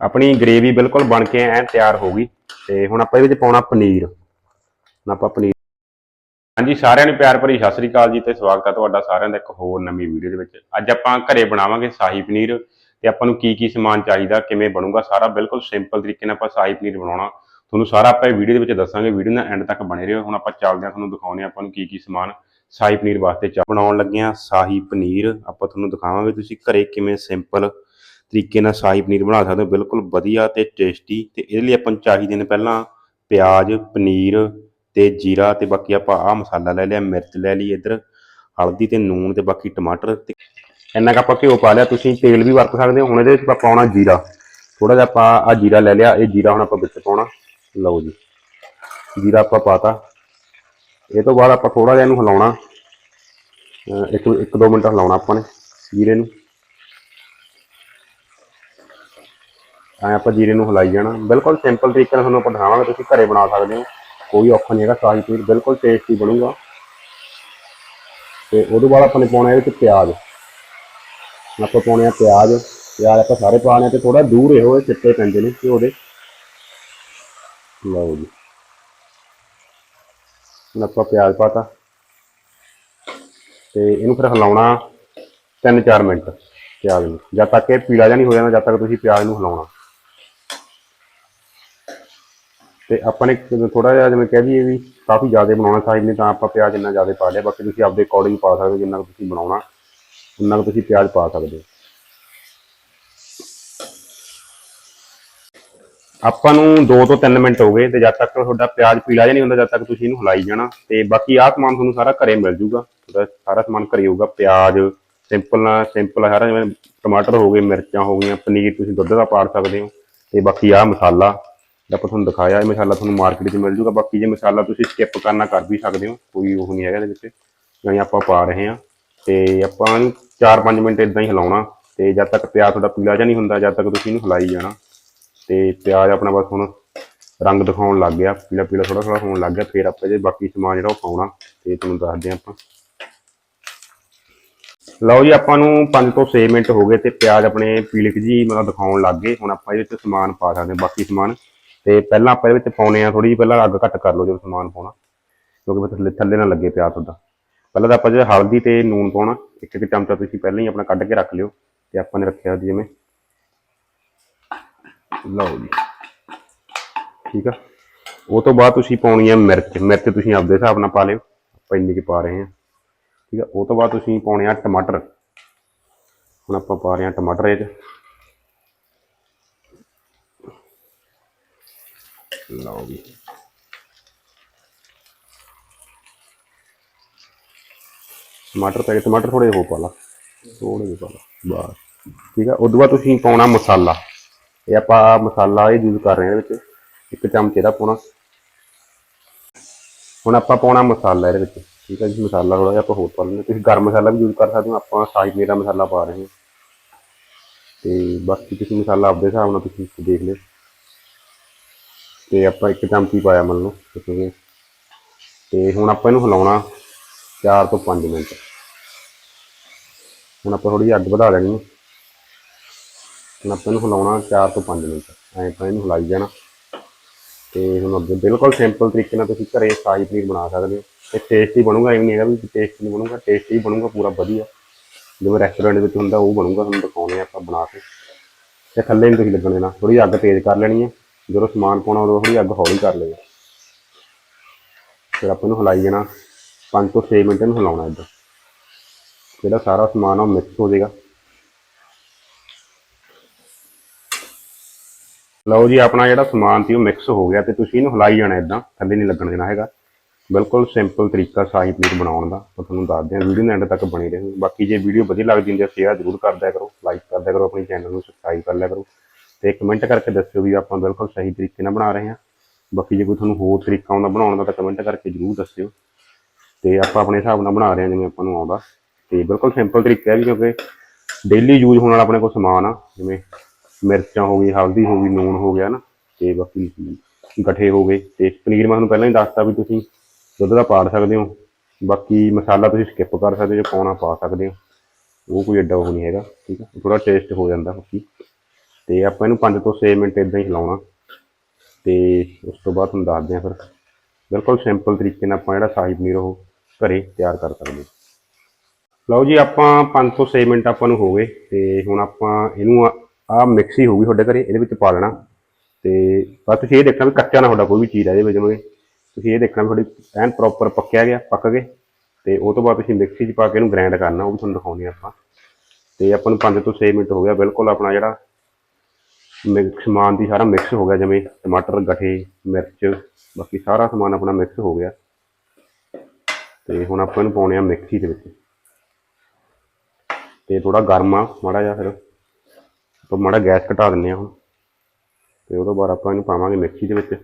ਆਪਣੀ ਗ੍ਰੇਵੀ ਬਿਲਕੁਲ ਬਣ ਕੇ ਐ ਤਿਆਰ ਹੋ ਗਈ ਤੇ ਹੁਣ ਆਪਾਂ ਇਹਦੇ ਵਿੱਚ ਪਾਉਣਾ ਪਨੀਰ। ਹੁਣ ਆਪਾਂ ਪਨੀਰ ਹਾਂਜੀ, ਸਾਰਿਆਂ ਨੂੰ ਪਿਆਰ ਭਰੀ ਸਤਿ ਸ੍ਰੀ ਅਕਾਲ ਜੀ ਤੇ ਸਵਾਗਤ ਹੈ ਤੁਹਾਡਾ ਸਾਰਿਆਂ ਦਾ ਇੱਕ ਹੋਰ ਨਵੀਂ ਵੀਡੀਓ ਦੇ ਵਿੱਚ। ਅੱਜ ਆਪਾਂ ਘਰੇ ਬਣਾਵਾਂਗੇ ਸ਼ਾਹੀ ਪਨੀਰ ਤੇ ਆਪਾਂ ਨੂੰ ਕੀ ਕੀ ਸਮਾਨ ਚਾਹੀਦਾ, ਕਿਵੇਂ ਬਣੂਗਾ, ਸਾਰਾ ਬਿਲਕੁਲ ਸਿੰਪਲ ਤਰੀਕੇ ਨਾਲ ਆਪਾਂ ਸ਼ਾਹੀ ਪਨੀਰ ਬਣਾਉਣਾ। ਤੁਹਾਨੂੰ ਸਾਰਾ ਆਪਾਂ ਇਹ ਵੀਡੀਓ ਦੇ ਵਿੱਚ ਦੱਸਾਂਗੇ, ਵੀਡੀਓ ਨਾਲ ਐਂਡ ਤੱਕ ਬਣੇ ਰਹੋ। ਹੁਣ ਆਪਾਂ ਚੱਲਦੇ ਹਾਂ, ਤੁਹਾਨੂੰ ਦਿਖਾਉਂਦੇ ਹਾਂ ਆਪਾਂ ਨੂੰ ਕੀ ਕੀ ਸਮਾਨ ਸ਼ਾਹੀ ਪਨੀਰ ਵਾਸਤੇ ਚਾ ਬਣਾਉਣ ਲੱਗੇ ਹਾਂ ਸ਼ਾਹੀ ਪਨੀਰ। ਆਪਾਂ ਤੁਹਾਨੂੰ ਦਿਖਾਵਾਂਗੇ ਤੁਸੀਂ ਘਰੇ ਕਿਵੇਂ ਸਿੰਪਲ ਤਰੀਕੇ ਨਾਲ ਸ਼ਾਹੀ ਪਨੀਰ ਬਣਾ ਸਕਦੇ ਹੋ। ਬਿਲਕੁਲ ਵਧੀਆ ਤੇ ਟੇਸਟੀ ਤੇ ਇਹਦੇ ਲਈ ਆਪਾਂ ਨੂੰ ਚਾਹੀਦੇ ਨੇ ਪਹਿਲਾਂ ਪਿਆਜ਼, ਪਨੀਰ ਤੇ ਜੀਰਾ ਤੇ ਬਾਕੀ ਆਪਾਂ ਆਹ ਮਸਾਲਾ ਲੈ ਲਿਆ, ਮਿਰਚ ਲੈ ਲਈ ਇੱਧਰ, ਹਲਦੀ ਤੇ ਨੂਣ ਤੇ ਬਾਕੀ ਟਮਾਟਰ ਤੇ ਇੰਨਾ ਕੁ ਆਪਾਂ ਘਿਓ ਪਾ ਲਿਆ। ਤੁਸੀਂ ਤੇਲ ਵੀ ਵਰਤ ਸਕਦੇ ਹੋ। ਹੁਣ ਇਹਦੇ ਵਿੱਚ ਆਪਾਂ ਪਾਉਣਾ ਜੀਰਾ। ਥੋੜਾ ਜਿਹਾ ਆਪਾਂ ਆ ਜੀਰਾ ਲੈ ਲਿਆ। ਇਹ ਜੀਰਾ ਹੁਣ ਆਪਾਂ ਵਿੱਚ ਪਾਉਣਾ। ਲਓ ਜੀ। ਜੀਰਾ ਆਪਾਂ ਪਾਤਾ। ਇਹ ਤੋਂ ਬਾਅਦ ਆਪਾਂ ਥੋੜਾ ਜਿਹਾ ਇਹਨੂੰ ਹਿਲਾਉਣਾ। ਇੱਕ ਇੱਕ ਦੋ ਮਿੰਟ ਹਿਲਾਉਣਾ ਆਪਾਂ ਨੇ ਜੀਰੇ ਨੂੰ। ਐਂ ਆਪਾਂ ਜੀਰੇ ਨੂੰ ਹਿਲਾਈ ਜਾਣਾ। ਬਿਲਕੁਲ ਸਿੰਪਲ ਤਰੀਕੇ ਨਾਲ ਤੁਹਾਨੂੰ ਆਪਾਂ ਦਿਖਾਵਾਂਗੇ, ਤੁਸੀਂ ਘਰੇ ਬਣਾ ਸਕਦੇ ਹੋ। ਕੋਈ ਔਖਾ ਨਹੀਂ ਹੈਗਾ ਸ਼ਾਹੀ ਪਨੀਰ ਬਿਲਕੁਲ ਟੇਸਟੀ ਬਣੂਗਾ। ਤੇ ਉਹਦੇ ਬਾਅਦ ਆਪਾਂ ਨੇ ਪਾਉਣਾ ਇਹਦੇ ਵਿੱਚ ਪਿਆਜ਼। ਆਪਾਂ ਪਾਉਣੇ ਆ ਪਿਆਜ਼। ਪਿਆਜ਼ ਆਪਾਂ ਸਾਰੇ ਪਾਣੇ ਆ ਤੇ ਥੋੜਾ ਦੂਰ ਇਹੋ ਇਹ ਚਿੱਟੇ ਪੈਂਦੇ ਨੇ ਘਿਓ ਦੇ। ਲਓ ਜੀ। ਹੁਣ ਆਪਾਂ ਪਿਆਜ਼ ਪਾਤਾ। ਤੇ ਇਹਨੂੰ ਫਿਰ ਹਿਲਾਉਣਾ 3-4 ਮਿੰਟ ਪਿਆਜ਼ ਨੂੰ। ਜਦ ਤੱਕ ਇਹ ਪੀਲਾ ਜਿਹਾ ਨਹੀਂ ਹੋ ਜਾਂਦਾ ਜਦ ਤੱਕ ਤੁਸੀਂ ਪਿਆਜ਼ ਨੂੰ ਹਿਲਾਉਣਾ। ਤੇ ਆਪਾਂ ਨੇ ਥੋੜਾ ਜਿਹਾ ਜਿਵੇਂ ਕਹਿ ਦਈਏ ਵੀ ਕਾਫੀ ਜ਼ਿਆਦਾ ਬਣਾਉਣਾ ਸਾਹਿਬ ਨੇ ਤਾਂ ਆਪਾਂ ਪਿਆਜ਼ ਇੰਨਾ ਜ਼ਿਆਦਾ ਪਾ ਲਿਆ, ਬਾਕੀ ਤੁਸੀਂ ਆਪਦੇ ਅਕੋਰਡਿੰਗ ਪਾ ਸਕਦੇ ਹੋ ਜਿੰਨਾ ਕੁ ਤੁਸੀਂ ਬਣਾਉਣਾ, ਉਨਾ ਕੁ ਤੁਸੀਂ ਪਿਆਜ਼ ਪਾ ਸਕਦੇ ਹੋ। ਆਪਾਂ ਨੂੰ 2 ਤੋਂ 3 ਮਿੰਟ ਹੋ ਗਏ ਤੇ ਜਦ ਤੱਕ ਤੁਹਾਡਾ ਪਿਆਜ਼ ਪੀਲਾ ਜਿਹਾ ਨਹੀਂ ਹੁੰਦਾ, ਜਦ ਤੱਕ ਤੁਸੀਂ ਇਹਨੂੰ ਹਿਲਾਈ ਜਾਣਾ ਤੇ ਬਾਕੀ ਆਹ ਸਮਾਨ ਤੁਹਾਨੂੰ ਸਾਰਾ ਘਰੇ ਮਿਲ ਜੂਗਾ ਤੁਹਾਡਾ ਸਾਰਾ ਸਮਾਨ ਘਰੇ ਹੋਊਗਾ, ਪਿਆਜ਼, ਸਿੰਪਲ ਨਾਲ, ਸਿੰਪਲ ਸਾਰਾ ਜਿਵੇਂ ਟਮਾਟਰ ਹੋ ਗਏ, ਮਿਰਚਾਂ ਹੋ ਗਈਆਂ, ਪਨੀਰ ਤੁਸੀਂ ਦੁੱਧ ਦਾ ਪਾੜ ਸਕਦੇ ਹੋ ਤੇ ਬਾਕੀ ਆਹ ਮਸਾਲਾ ਆਪਾਂ ਤੁਹਾਨੂੰ ਦਿਖਾਇਆ ਇਹ ਮਸਾਲਾ ਤੁਹਾਨੂੰ ਮਾਰਕੀਟ 'ਚ ਮਿਲ ਜੂਗਾ। ਬਾਕੀ ਜੇ ਮਸਾਲਾ ਤੁਸੀਂ ਸਕਿਪ ਕਰਨਾ ਕਰ ਵੀ ਸਕਦੇ ਹੋ, ਕੋਈ ਉਹ ਨਹੀਂ ਹੈਗਾ ਇਹਦੇ ਵਿੱਚ। ਜਿਵੇਂ ਆਪਾਂ ਪਾ ਰਹੇ ਹਾਂ ਤੇ ਆਪਾਂ ਇਹਨੂੰ 4-5 ਮਿੰਟ ਇਦਾਂ ਹੀ ਹਿਲਾਉਣਾ ਤੇ ਜਦ ਤੱਕ ਪਿਆਜ਼ ਤੁਹਾਡਾ ਪੀਲਾ ਜਿਹਾ ਨਹੀਂ ਹੁੰਦਾ, ਜਦ ਤੱਕ ਤੁਸੀਂ ਇਹਨੂੰ ਹਿਲਾਈ ਜਾਣਾ। ਤੇ ਪਿਆਜ਼ ਆਪਣਾ ਬਸ ਹੁਣ ਰੰਗ ਦਿਖਾਉਣ ਲੱਗ ਗਿਆ, ਪੀਲਾ ਪੀਲਾ ਥੋੜਾ ਥੋੜਾ ਹੋਣ ਲੱਗ ਗਿਆ, ਫਿਰ ਆਪਾਂ ਇਹਦੇ ਬਾਕੀ ਸਮਾਨ ਜਿਹੜਾ ਉਹ ਪਾਉਣਾ ਤੇ ਤੁਹਾਨੂੰ ਦੱਸਦੇ ਹਾਂ ਆਪਾਂ। ਲਓ ਜੀ, ਆਪਾਂ ਨੂੰ 5 ਤੋਂ 6 ਮਿੰਟ ਹੋ ਗਏ ਤੇ ਪਿਆਜ਼ ਆਪਣੇ ਪੀਲਿਕ ਜੀ ਮਤਲਬ ਦਿਖਾਉਣ ਲੱਗ ਗਏ। ਹੁਣ ਆਪਾਂ ਇਹਦੇ ਵਿੱਚ ਸਮਾਨ ਪਾ ਸਕਦੇ ਹਾਂ, ਬਾਕੀ ਸਮਾਨ। ਤੇ ਪਹਿਲਾਂ ਆਪਾਂ ਇਹਦੇ ਵਿੱਚ ਪਾਉਣੇ ਆ ਥੋੜੀ ਜਿਹੀ, ਪਹਿਲਾਂ ਅੱਗ ਘੱਟ ਕਰ ਲਓ ਜਦੋਂ ਸਮਾਨ ਪਾਉਣਾ, ਕਿਉਂਕਿ ਫਿਰ ਥੱਲੇ ਥੱਲੇ ਨਾ ਲੱਗੇ ਪਿਆ ਤੁਹਾਡਾ ਪਹਿਲਾਂ ਤਾਂ ਆਪਾਂ ਜਿਹੜਾ ਹਲਦੀ ਤੇ ਨੂਨ ਪਾਉਣਾ, ਇੱਕ ਇੱਕ ਚਮਚਾ ਤੁਸੀਂ ਪਹਿਲਾਂ ਹੀ ਆਪਣਾ ਕੱਢ ਕੇ ਰੱਖ ਲਿਓ ਤੇ ਆਪਾਂ ਨੇ ਰੱਖਿਆ ਸੀ ਜਿਵੇਂ, ਲਓ ਜੀ। ਠੀਕ ਆ? ਉਹ ਤੋਂ ਬਾਅਦ ਤੁਸੀਂ ਪਾਉਣੀ ਹੈ ਮਿਰਚ ਮਿਰਚ ਤੁਸੀਂ ਆਪਦੇ ਹਿਸਾਬ ਨਾਲ ਪਾ ਲਿਓ, ਆਪਾਂ ਇੰਨੀ ਕੁ ਪਾ ਰਹੇ ਹਾਂ ਠੀਕ ਆ? ਉਹ ਤੋਂ ਬਾਅਦ ਤੁਸੀਂ ਪਾਉਣੇ ਆ ਟਮਾਟਰ। ਹੁਣ ਆਪਾਂ ਪਾ ਰਹੇ ਹਾਂ ਟਮਾਟਰ ਇਹ ਲਓ ਵੀ ਟਮਾਟਰ ਪੈ ਗਏ ਟਮਾਟਰ ਥੋੜੇ ਹੋ ਪਾ ਲਾ। ਥੋੜੇ ਜਿਹੇ ਪਾ ਲਾ। ਬਸ। ਠੀਕ ਆ? ਉਦੋਂ ਬਾਅਦ ਤੁਸੀਂ ਪਾਉਣਾ ਮਸਾਲਾ। ਇਹ ਆਪਾਂ ਮਸਾਲਾ ਇਹ ਯੂਜ਼ ਕਰ ਰਹੇ ਹਾਂ ਇਹਦੇ ਵਿੱਚ। ਇੱਕ ਚਮਚੇ ਦਾ ਪਾਉਣਾ। ਹੁਣ ਆਪਾਂ ਪਾਉਣਾ ਮਸਾਲਾ ਇਹਦੇ ਵਿੱਚ। ਠੀਕ ਹੈ ਜੀ? ਮਸਾਲਾ ਥੋੜਾ ਜਿਹਾ ਆਪਾਂ ਹੋਰ ਪਾ ਲੈਂਦੇ ਤੁਸੀਂ ਗਰਮ ਮਸਾਲਾ ਵੀ ਯੂਜ਼ ਕਰ ਸਕਦੇ ਹੋ। ਆਪਾਂ ਸਾਈ ਪਨੀਰ ਮਸਾਲਾ ਪਾ ਰਹੇ ਹਾਂ। ਤੇ ਬਾਕੀ ਤੁਸੀਂ ਮਸਾਲਾ ਆਪਦੇ ਹਿਸਾਬ ਨਾਲ ਤੁਸੀਂ ਦੇਖ ਲਿਓ। ਤੇ ਆਪਾਂ ਇੱਕ ਚਮਚੀ ਪਾਇਆ ਮੰਨ ਲਓ ਤੁਸੀਂ ਤੇ ਹੁਣ ਆਪਾਂ ਇਹਨੂੰ ਹਿਲਾਉਣਾ 4 ਤੋਂ 5 ਮਿੰਟ। ਹੁਣ ਆਪਾਂ ਥੋੜੀ ਅੱਗ ਵਧਾ ਲੈਣੀ ਹੈ। ਹੁਣ ਆਪਾਂ ਇਹਨੂੰ ਹਿਲਾਉਣਾ 4 ਤੋਂ 5 ਮਿੰਟ। ਐਂ ਆਪਾਂ ਇਹਨੂੰ ਹਿਲਾਈ ਜਾਣਾ। ਤੇ ਹੁਣ ਅੱਗੇ ਬਿਲਕੁਲ ਸਿੰਪਲ ਤਰੀਕੇ ਨਾਲ ਤੁਸੀਂ ਘਰੇ ਸ਼ਾਹੀ ਪਨੀਰ ਬਣਾ ਸਕਦੇ ਹੋ। ਤੇ ਟੇਸਟੀ ਬਣੂਗਾ, ਇਹ ਨਹੀਂ ਹੈਗਾ ਵੀ ਟੇਸਟੀ ਨਹੀਂ ਬਣੂਗਾ ਟੇਸਟੀ ਬਣੂਗਾ, ਪੂਰਾ ਵਧੀਆ। ਜਿਵੇਂ ਰੈਸਟੋਰੈਂਟ ਵਿੱਚ ਹੁੰਦਾ, ਉਹ ਬਣੂਗਾ, ਤੁਹਾਨੂੰ ਦਿਖਾਉਣੇ ਆ ਆਪਾਂ ਬਣਾ ਕੇ। ਤੇ ਥੱਲੇ ਨਹੀਂ ਤੁਸੀਂ ਲੱਗਣ ਦੇਣਾ। ਥੋੜੀ ਅੱਗ ਤੇਜ਼ ਕਰ ਲੈਣੀ ਹੈ। ਜਦੋਂ ਸਮਾਨ ਪਾਉਣਾ ਉਦੋਂ ਥੋੜੀ ਅੱਗ ਹੌਲੀ ਕਰ ਲਈਓ ਫਿਰ ਆਪਾਂ ਇਹਨੂੰ ਹਿਲਾਈ ਜਾਣਾ 5 ਤੋਂ 6 ਮਿੰਟ ਇਹਨੂੰ ਹਿਲਾਉਣਾ ਇੱਦਾਂ। ਜਿਹੜਾ ਸਾਰਾ ਸਮਾਨ ਆ ਉਹ ਮਿਕਸ ਹੋ ਜਾਏਗਾ। ਲਓ ਜੀ, ਆਪਣਾ ਜਿਹੜਾ ਸਮਾਨ ਸੀ ਉਹ ਮਿਕਸ ਹੋ ਗਿਆ ਤੇ ਤੁਸੀਂ ਇਹਨੂੰ ਹਿਲਾਈ ਜਾਣਾ ਇਦਾਂ, ਥੱਲੇ ਨਹੀਂ ਲੱਗਣ ਦੇਣਾ ਹੈਗਾ। ਬਿਲਕੁਲ ਸਿੰਪਲ ਤਰੀਕਾ ਸ਼ਾਹੀ ਪਨੀਰ ਬਣਾਉਣ ਦਾ, ਮੈਂ ਤੁਹਾਨੂੰ ਦੱਸਦੇ ਹਾਂ ਵੀਡੀਓ ਦੇ ਐਂਡ ਤੱਕ ਬਣੀ ਰਹੋ। ਬਾਕੀ ਜੇ ਵੀਡੀਓ ਵਧੀਆ ਲੱਗਦੀ ਹੁੰਦੀ ਹੈ ਸ਼ੇਅਰ ਜ਼ਰੂਰ ਕਰਦਿਆ ਕਰੋ ਲਾਈਕ ਕਰਦਿਆ ਕਰੋ, ਆਪਣੇ ਚੈਨਲ ਨੂੰ ਸਬਸਕ੍ਰਾਈਬ ਕਰ ਲਿਆ ਕਰੋ। ਤੇ ਕਮੈਂਟ ਕਰਕੇ ਦੱਸਿਓ ਵੀ ਆਪਾਂ ਬਿਲਕੁਲ ਸਹੀ ਤਰੀਕੇ ਨਾਲ ਬਣਾ ਰਹੇ ਹਾਂ। ਬਾਕੀ ਜੇ ਕੋਈ ਤੁਹਾਨੂੰ ਹੋਰ ਤਰੀਕਾ ਆਉਂਦਾ ਬਣਾਉਣ ਦਾ ਤਾਂ ਕਮੈਂਟ ਕਰਕੇ ਜ਼ਰੂਰ ਦੱਸਿਓ। ਤੇ ਆਪਾਂ ਆਪਣੇ ਹਿਸਾਬ ਨਾਲ ਬਣਾ ਰਹੇ ਹਾਂ, ਜਿਵੇਂ ਆਪਾਂ ਨੂੰ ਆਉਂਦਾ। ਤੇ ਬਿਲਕੁਲ ਸਿੰਪਲ ਤਰੀਕਾ ਹੈ ਵੀ ਕਿਉਂਕਿ ਡੇਲੀ ਯੂਜ਼ ਹੋਣ ਵਾਲਾ ਆਪਣੇ ਕੋਲ ਸਮਾਨ ਆ, ਜਿਵੇਂ ਮਿਰਚਾਂ ਹੋ ਗਈ ਹਲਦੀ ਹੋ ਗਈ, ਨੂਣ ਹੋ ਗਿਆ ਨਾ। ਤੇ ਬਾਕੀ ਗਠੇ ਹੋ ਗਏ। ਤੇ ਪਨੀਰ ਮੈਂ ਤੁਹਾਨੂੰ ਪਹਿਲਾਂ ਹੀ ਦੱਸਤਾ ਵੀ ਤੁਸੀਂ ਦੁੱਧ ਦਾ ਪਾੜ ਸਕਦੇ ਹੋ। ਬਾਕੀ ਮਸਾਲਾ ਤੁਸੀਂ ਸਕਿਪ ਕਰ ਸਕਦੇ ਹੋ, ਜੇ ਪਾਉਣਾ ਪਾ ਸਕਦੇ ਹੋ। ਉਹ ਕੋਈ ਐਡਾ ਉਹ ਨਹੀਂ ਹੈਗਾ, ਠੀਕ ਹੈ ਥੋੜਾ ਟੇਸਟ ਹੋ ਜਾਂਦਾ ਬਾਕੀ। ਤੇ ਆਪਾਂ ਇਹਨੂੰ 5 ਤੋਂ 6 ਮਿੰਟ ਇਦਾਂ ਹੀ ਹਿਲਾਉਣਾ। ਤੇ ਉਸ ਤੋਂ ਬਾਅਦ ਤੁਹਾਨੂੰ ਦੱਸਦੇ ਹਾਂ ਫਿਰ। ਬਿਲਕੁਲ ਸਿੰਪਲ ਤਰੀਕੇ ਨਾਲ ਆਪਾਂ ਜਿਹੜਾ ਸ਼ਾਹੀ ਪਨੀਰ ਉਹ ਘਰੇ ਤਿਆਰ ਕਰ ਸਕਦੇ ਹਾਂ। ਲਓ ਜੀ, ਆਪਾਂ 5 ਤੋਂ 6 ਮਿੰਟ ਆਪਾਂ ਨੂੰ ਹੋ ਗਏ ਤੇ ਹੁਣ ਆਪਾਂ ਇਹਨੂੰ ਆ ਮਿਕਸੀ ਹੋਊਗੀ ਤੁਹਾਡੇ ਘਰੇ, ਇਹਦੇ ਵਿੱਚ ਪਾ ਲੈਣਾ ਤੇ ਬਸ ਤੁਸੀਂ ਇਹ ਦੇਖਣਾ ਵੀ ਕੱਚਾ ਨਾ ਤੁਹਾਡਾ ਕੋਈ ਵੀ ਚੀਜ਼ ਆ ਇਹਦੇ ਵਿੱਚ ਮਗੇ ਤੁਸੀਂ ਇਹ ਦੇਖਣਾ ਵੀ ਤੁਹਾਡੀ ਐਨ ਪ੍ਰੋਪਰ ਪੱਕਿਆ ਗਿਆ, ਪੱਕ ਗਏ। ਤੇ ਉਹ ਤੋਂ ਬਾਅਦ ਤੁਸੀਂ ਮਿਕਸੀ 'ਚ ਪਾ ਕੇ ਇਹਨੂੰ ਗ੍ਰਾਈਂਡ ਕਰਨਾ, ਉਹ ਵੀ ਤੁਹਾਨੂੰ ਦਿਖਾਉਂਦੇ ਹਾਂ ਆਪਾਂ। ਤੇ ਆਪਾਂ ਨੂੰ 5 ਤੋਂ 6 ਮਿੰਟ ਹੋ ਗਿਆ, ਬਿਲਕੁਲ ਆਪਣਾ ਜਿਹੜਾ ਸਮਾਨ ਦੀ ਸਾਰਾ ਮਿਕਸ ਹੋ ਗਿਆ, ਜਿਵੇਂ ਟਮਾਟਰ, ਗਠੇ, ਮਿਰਚ, ਬਾਕੀ ਸਾਰਾ ਸਮਾਨ ਆਪਣਾ ਮਿਕਸ ਹੋ ਗਿਆ। ਤੇ ਹੁਣ ਆਪਾਂ ਇਹਨੂੰ ਪਾਉਣੇ ਆ ਮਿਕਸੀ ਦੇ ਵਿੱਚ। ਤੇ ਥੋੜਾ ਗਰਮ ਆ, ਮਾੜਾ ਜਿਹਾ ਫਿਰ। ਆਪਾਂ ਮਾੜਾ ਗੈਸ ਘਟਾ ਦਿੰਨੇ ਆ ਹੁਣ। ਤੇ ਉਹ ਤੋਂ ਬਾਅਦ ਆਪਾਂ ਇਹਨੂੰ ਪਾਵਾਂਗੇ ਮਿਕਸੀ ਦੇ ਵਿੱਚ।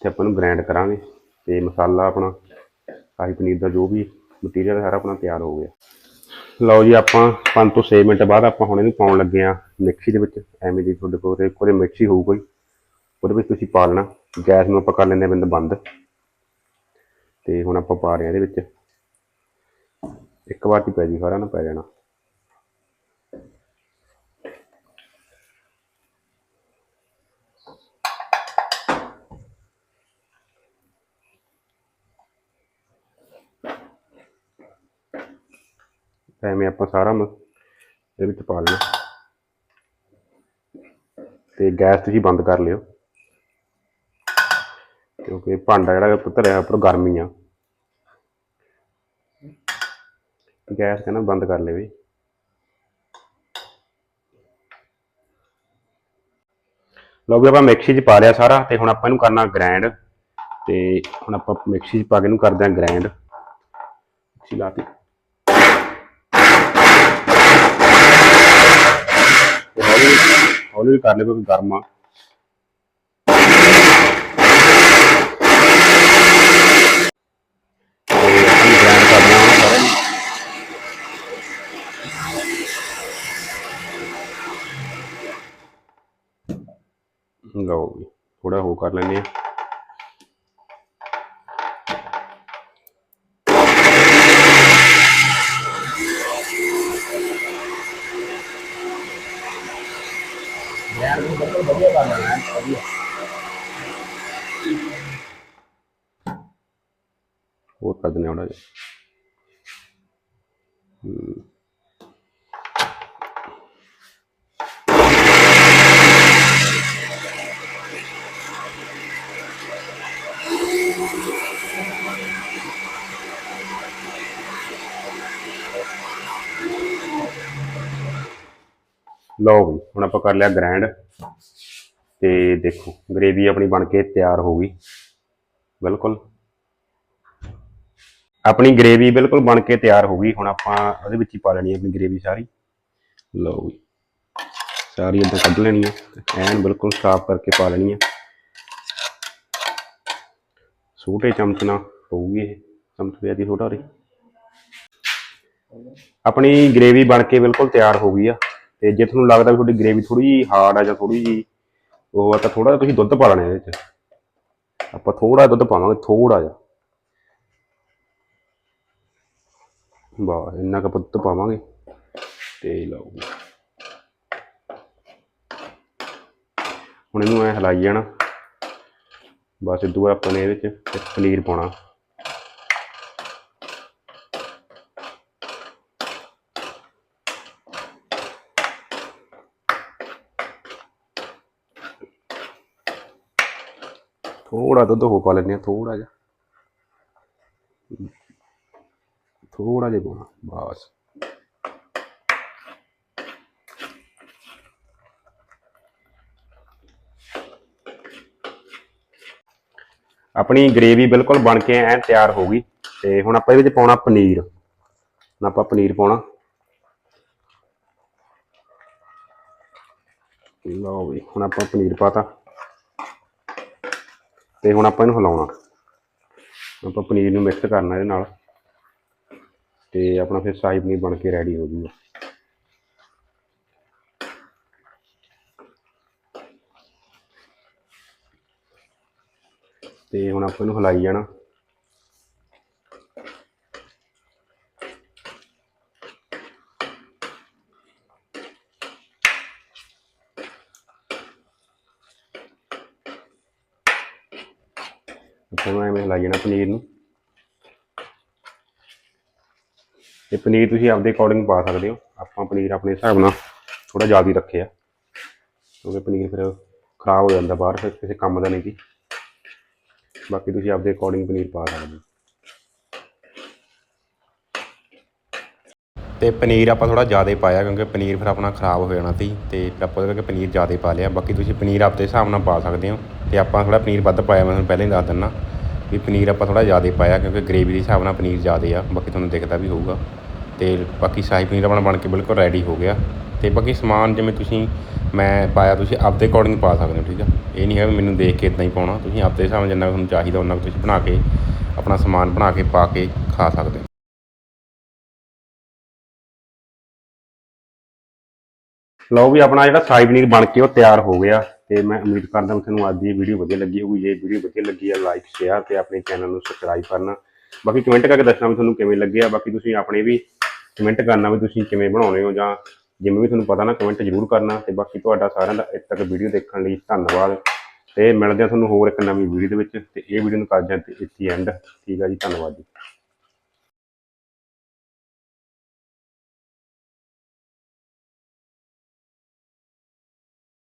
ਤੇ ਆਪਾਂ ਨੂੰ ਗ੍ਰਾਈਂਡ ਕਰਾਂਗੇ। ਤੇ ਮਸਾਲਾ ਆਪਣਾ, ਸ਼ਾਹੀ ਪਨੀਰ ਦਾ ਜੋ ਵੀ ਮਟੀਰੀਅਲ ਸਾਰਾ ਆਪਣਾ ਤਿਆਰ ਹੋ ਗਿਆ। ਲਓ ਜੀ ਆਪਾਂ 5 ਤੋਂ 6 ਮਿੰਟ ਬਾਅਦ ਆਪਾਂ ਹੁਣ ਇਹਨੂੰ ਪਾਉਣ ਲੱਗੇ ਆ ਮਿਕਸੀ ਦੇ ਵਿੱਚ। ਐਵੇਂ ਜੀ ਤੁਹਾਡੇ ਕੋਲ ਕੋਲੇ ਮਿਕਸੀ ਹੋਊ ਕੋਈ, ਉਹਦੇ ਵਿੱਚ ਤੁਸੀਂ ਪਾ ਲੈਣਾ। ਗੈਸ ਨੂੰ ਆਪਾਂ ਕਰ ਲੈਂਦੇ ਹਾਂ ਬਿੰਦ ਬੰਦ। ਤੇ ਹੁਣ ਆਪਾਂ ਪਾ ਰਹੇ ਹਾਂ ਇਹਦੇ ਵਿੱਚ। ਇੱਕ ਵਾਰ ਹੀ ਪੈ ਜੀ ਸਾਰਾ ਨਾ ਪੈ ਜਾਣਾ। ਐਵੇਂ ਆਪਾਂ ਸਾਰਾ ਮ- ਇਹਦੇ ਵਿੱਚ ਪਾ ਲੈਣਾ ਤੇ ਗੈਸ ਤੁਸੀਂ ਬੰਦ ਕਰ ਲਿਓ। ਕਿਉਂਕਿ ਭਾਂਡਾ ਜਿਹੜਾ ਧਰਿਆ ਉੱਪਰ ਗਰਮੀ ਆ। ਗੈਸ ਕਹਿੰਦਾ ਬੰਦ ਕਰ ਲਿਓ ਵੀ। ਲਓ ਵੀ ਆਪਾਂ ਮਿਕਸੀ 'ਚ ਪਾ ਲਿਆ ਸਾਰਾ ਤੇ ਹੁਣ ਆਪਾਂ ਇਹਨੂੰ ਕਰਨਾ ਗ੍ਰਾਈਂਡ ਤੇ ਹੁਣ ਆਪਾਂ ਮਿਕਸੀ 'ਚ ਪਾ ਕੇ ਇਹਨੂੰ ਕਰਦੇ ਆਂ ਗ੍ਰਾਈਂਡ ਮਿਕਸੀ ਲਾਤੀ ਤੇ ਹੌਲੀ ਹੌਲੀ ਕਰ ਲਿਓ ਕਿਉਂਕਿ ਗਰਮ ਆ। ਤੇ ਲਓ ਥੋੜਾ ਹੋ ਕਰ ਲੈਂਦੇ ਆ ਹੋਰ ਕਰ ਦਿੰਦੇ ਥੋੜਾ ਜਿਹਾ ਲਓ ਵੀ ਹੁਣ ਆਪਾਂ ਕਰ ਲਿਆ ਗ੍ਰੈਂਡ ਤੇ ਦੇਖੋ ਗ੍ਰੇਵੀ ਆਪਣੀ ਬਣ ਕੇ ਤਿਆਰ ਹੋ ਗਈ। ਬਿਲਕੁਲ। ਆਪਣੀ ਗ੍ਰੇਵੀ ਬਿਲਕੁਲ ਬਣ ਕੇ ਤਿਆਰ ਹੋ ਗਈ। ਹੁਣ ਆਪਾਂ ਉਹਦੇ ਵਿੱਚ ਹੀ ਪਾ ਲੈਣੀ ਹੈ ਆਪਣੀ ਗ੍ਰੇਵੀ ਸਾਰੀ। ਲਓ ਜੀ, ਸਾਰੀ ਇੱਦਾਂ ਕੱਢ ਲੈਣੀ ਹੈ ਐਨ ਬਿਲਕੁਲ ਸਾਫ਼ ਕਰਕੇ ਪਾ ਲੈਣੀ ਹੈ। ਛੋਟੇ ਚਮਚ ਨਾਲ ਪਊਗੀ ਇਹ, ਚਮਚ ਪਿਆ ਦੀ ਛੋਟਾ ਰਹੀ ਆਪਣੀ ਗ੍ਰੇਵੀ ਬਣ ਕੇ ਬਿਲਕੁਲ ਤਿਆਰ ਹੋ ਗਈ ਆ। ਤੇ ਜੇ ਤੁਹਾਨੂੰ ਲੱਗਦਾ ਵੀ ਤੁਹਾਡੀ ਗ੍ਰੇਵੀ ਥੋੜੀ ਜਿਹੀ ਹਾਰਡ ਆ ਜਾਂ ਥੋੜੀ ਜਿਹੀ ਉਹ ਆ, ਤਾਂ ਥੋੜਾ ਤੁਸੀਂ ਦੁੱਧ ਪਾ ਲੈਣਾ ਇਹਦੇ ਵਿੱਚ। ਆਪਾਂ ਥੋੜਾ ਦੁੱਧ ਪਾਵਾਂਗੇ ਥੋੜਾ ਜਿਹਾ। ਵਾਹ ਇੰਨਾ ਕੁ ਪੁੱਤ ਪਾਵਾਂਗੇ ਤੇ ਲਓ ਹੁਣ ਇਹਨੂੰ ਐ ਹਿਲਾਈ ਜਾਣਾ ਬਸ ਇਦੋਂ ਬਾਅਦ ਆਪਾਂ ਨੇ ਇਹਦੇ ਵਿੱਚ ਪਨੀਰ ਪਾਉਣਾ ਥੋੜਾ ਦੁੱਧ ਹੋ ਪਾ ਲੈਂਦੇ ਆ ਥੋੜਾ ਜਿਹਾ ਥੋੜਾ ਜਿਹਾ ਪਾਉਣਾ ਬਸ। ਆਪਣੀ ਗ੍ਰੇਵੀ ਬਿਲਕੁਲ ਬਣ ਕੇ ਐ ਤਿਆਰ ਹੋ ਗਈ। ਤੇ ਹੁਣ ਆਪਾਂ ਇਹਦੇ ਵਿੱਚ ਪਾਉਣਾ ਪਨੀਰ। ਹੁਣ ਆਪਾਂ ਪਨੀਰ ਪਾਉਣਾ। ਲਓ ਵੀ, ਹੁਣ ਆਪਾਂ ਪਨੀਰ ਪਾਤਾ। ਤੇ ਹੁਣ ਆਪਾਂ ਇਹਨੂੰ ਹਿਲਾਉਣਾ। ਆਪਾਂ ਪਨੀਰ ਨੂੰ ਮਿਕਸ ਕਰਨਾ ਇਹਦੇ ਨਾਲ। ਤੇ ਆਪਣਾ ਫਿਰ ਸ਼ਾਹੀ ਪਨੀਰ ਬਣ ਕੇ ਰੈਡੀ ਹੋ ਜੂਗਾ। ਤੇ ਹੁਣ ਆਪਾਂ ਇਹਨੂੰ ਹਿਲਾਈ ਜਾਣਾ। ਆਪਾਂ ਐਵੇਂ ਹਿਲਾਈ ਜਾਣਾ ਪਨੀਰ ਨੂੰ। ਤੇ ਪਨੀਰ ਤੁਸੀਂ ਆਪਦੇ ਅਕੋਰਡਿੰਗ ਪਾ ਸਕਦੇ ਹੋ। ਆਪਾਂ ਪਨੀਰ ਆਪਣੇ ਹਿਸਾਬ ਨਾਲ ਥੋੜਾ ਜ਼ਿਆਦਾ ਹੀ ਰੱਖਿਆ ਕਿਉਂਕਿ ਪਨੀਰ ਫਿਰ ਖਰਾਬ ਹੋ ਜਾਂਦਾ ਬਾਹਰ, ਫਿਰ ਕਿਸੇ ਕੰਮ ਦਾ ਨਹੀਂ ਜੀ। ਬਾਕੀ ਤੁਸੀਂ ਆਪਦੇ ਅਕੋਰਡਿੰਗ ਪਨੀਰ ਪਾ ਸਕਦੇ ਹੋ। ਤੇ ਪਨੀਰ ਆਪਾਂ ਥੋੜਾ ਜ਼ਿਆਦਾ ਪਾਇਆ, ਕਿਉਂਕਿ ਪਨੀਰ ਫਿਰ ਆਪਣਾ ਖਰਾਬ ਹੋ ਜਾਣਾ ਸੀ ਤੇ ਫਿਰ ਆਪਾਂ ਉਹਦੇ ਕਰਕੇ ਪਨੀਰ ਜ਼ਿਆਦਾ ਪਾ ਲਿਆ। ਬਾਕੀ ਤੁਸੀਂ ਪਨੀਰ ਆਪਦੇ ਹਿਸਾਬ ਨਾਲ ਪਾ ਸਕਦੇ ਹੋ। ਤੇ ਆਪਾਂ ਥੋੜਾ ਪਨੀਰ ਵੱਧ ਪਾਇਆ, ਮੈਂ ਤੁਹਾਨੂੰ ਪਹਿਲਾਂ ਹੀ ਦੱਸ ਦਿੰਦਾ ਵੀ ਪਨੀਰ ਆਪਾਂ ਥੋੜਾ ਜ਼ਿਆਦਾ ਪਾਇਆ, ਕਿਉਂਕਿ ਗ੍ਰੇਵੀ ਦੇ ਹਿਸਾਬ ਨਾਲ ਪਨੀਰ ਜ਼ਿਆਦਾ ਆ। ਬਾਕੀ ਤੁਹਾਨੂੰ ਦਿਖਦਾ ਵੀ ਹੋਊਗਾ। ਅਤੇ ਬਾਕੀ ਸ਼ਾਹੀ ਪਨੀਰ ਆਪਣਾ ਬਣ ਕੇ ਬਿਲਕੁਲ ਰੈਡੀ ਹੋ ਗਿਆ। ਅਤੇ ਬਾਕੀ ਸਮਾਨ ਜਿਵੇਂ ਤੁਸੀਂ ਮੈਂ ਪਾਇਆ, ਤੁਸੀਂ ਆਪਦੇ ਅਕੋਰਡਿੰਗ ਪਾ ਸਕਦੇ ਹੋ, ਠੀਕ ਆ? ਇਹ ਨਹੀਂ ਹੈ ਵੀ ਮੈਨੂੰ ਦੇਖ ਕੇ ਇਦਾਂ ਹੀ ਪਾਉਣਾ। ਤੁਸੀਂ ਆਪਦੇ ਹਿਸਾਬ ਨਾਲ ਜਿੰਨਾ ਕੁ ਤੁਹਾਨੂੰ ਚਾਹੀਦਾ ਉਹਨਾਂ ਕੁ ਤੁਸੀਂ ਬਣਾ ਕੇ, ਆਪਣਾ ਸਮਾਨ ਬਣਾ ਕੇ ਪਾ ਕੇ ਖਾ ਸਕਦੇ ਹੋ। ਲਓ ਵੀ ਆਪਣਾ ਜਿਹੜਾ ਸ਼ਾਹੀ ਪਨੀਰ ਬਣ ਕੇ ਉਹ ਤਿਆਰ ਹੋ ਗਿਆ। ਤੇ ਮੈਂ ਉਮੀਦ ਕਰਦਾ ਵੀ ਤੁਹਾਨੂੰ ਅੱਜ ਦੀ ਵੀਡੀਓ ਵਧੀਆ ਲੱਗੀ ਹੋਊਗੀ। ਜੇ ਵੀਡੀਓ ਵਧੀਆ ਲੱਗੀ ਹੈ ਲਾਈਕ ਸ਼ੇਅਰ ਤੇ ਆਪਣੇ ਚੈਨਲ ਨੂੰ ਸਬਸਕ੍ਰਾਈਬ ਕਰਨਾ। ਬਾਕੀ ਕਮੈਂਟ ਕਰਕੇ ਦੱਸਣਾ ਵੀ ਤੁਹਾਨੂੰ ਕਿਵੇਂ ਲੱਗਿਆ। ਬਾਕੀ ਤੁਸੀਂ ਆਪਣੇ ਵੀ ਕਮੈਂਟ ਕਰਨਾ ਵੀ ਤੁਸੀਂ ਕਿਵੇਂ ਬਣਾਉਣੇ ਹੋ ਜਾਂ ਜਿਵੇਂ ਵੀ ਤੁਹਾਨੂੰ ਪਤਾ ਨਾ ਕਮੈਂਟ ਜ਼ਰੂਰ ਕਰਨਾ ਤੇ ਬਾਕੀ ਤੁਹਾਡਾ ਸਾਰਿਆਂ ਦਾ ਇੱਥੇ ਤੱਕ ਵੀਡੀਓ ਦੇਖਣ ਲਈ ਧੰਨਵਾਦ। ਤੇ ਮਿਲਦੇ ਹਾਂ ਤੁਹਾਨੂੰ ਹੋਰ ਇੱਕ ਨਵੀਂ ਵੀਡੀਓ ਦੇ ਵਿੱਚ ਤੇ ਇਹ ਵੀਡੀਓ ਨੂੰ ਕਰਦੇ ਹਾਂ ਇੱਥੇ ਐਂਡ ਠੀਕ ਆ ਜੀ, ਧੰਨਵਾਦ ਜੀ।